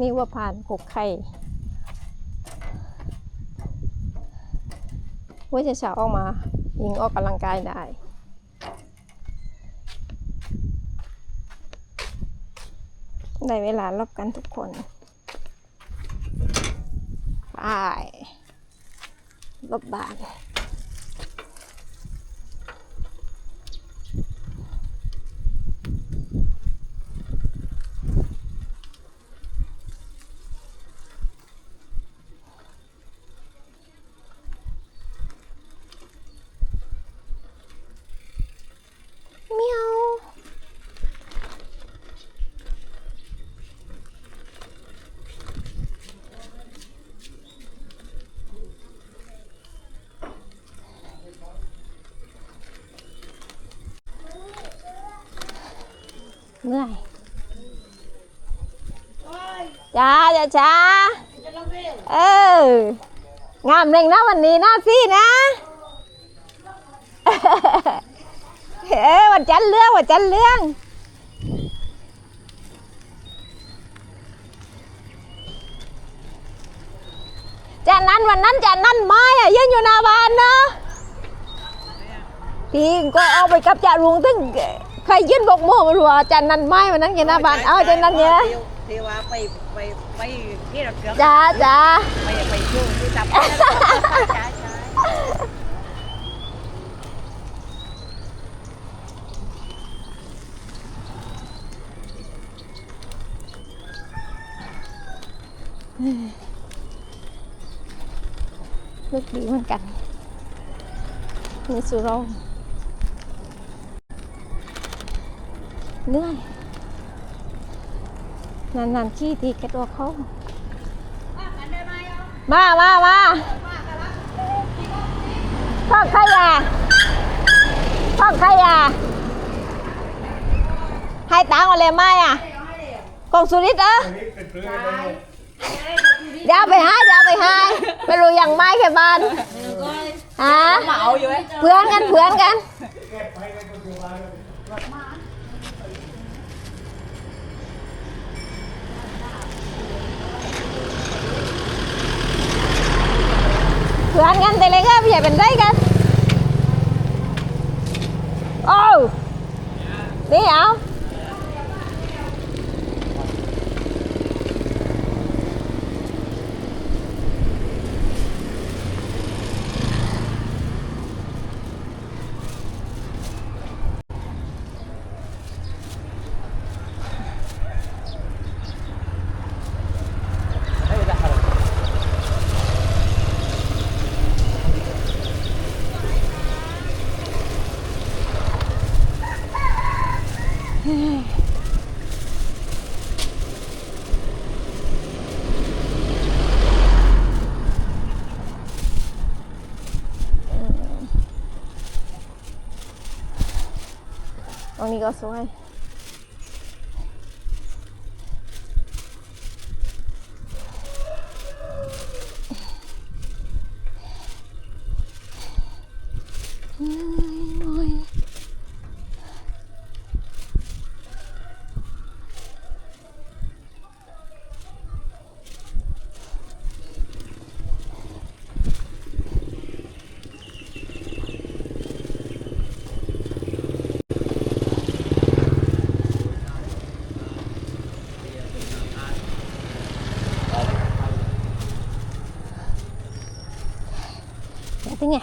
นี่ว่าผ่านกกไข่ว่าจะเช้าออกมายิงออกกำลังกายได้ได้เวลารบกันทุกคนไปรบบาน เมียว เหนื่อยจ้าจ้าจ้าเอองามเร่งนะวันนี้นะพี่นะเอ้ยวันจันเรื่องวันจันเรื่องจานนั้นวันนั้นจานนั้นไม้อะยืนอยู่หน้าบ้านเนอะพี่ก็เอาไปกับจ่าลุงตึ้ง ใครยื่นบกโม่มารัวจานนั้นไม้วันนั้นอยู่หน้าบ้านเอาจานนั้นเนี่ยเทวาไปไปไปที่เราเกือบจ้าจ้าไปไปช่วงที่จับใช่ใช่นึกดีเหมือนกันมีสุโรง เหนื่อยนานๆขี้ทีแกตัวเขามามามาพ่อใครอะพ่อใครอะให้ตังค์อะไรไหมอะกองสุริตเออเดี๋ยวเอาไปให้เดี๋ยวเอาไปให้ไม่รู้ยังไม่แค่บ้านฮะมาเอาอยู่ไหมเพื่อนกันเพื่อนกัน อนกันแต่เลยกก็ไม่ใช่เป็นไรกันโอ้นี่เอา ตรงนี้ก็สวยโอ้ thế nha.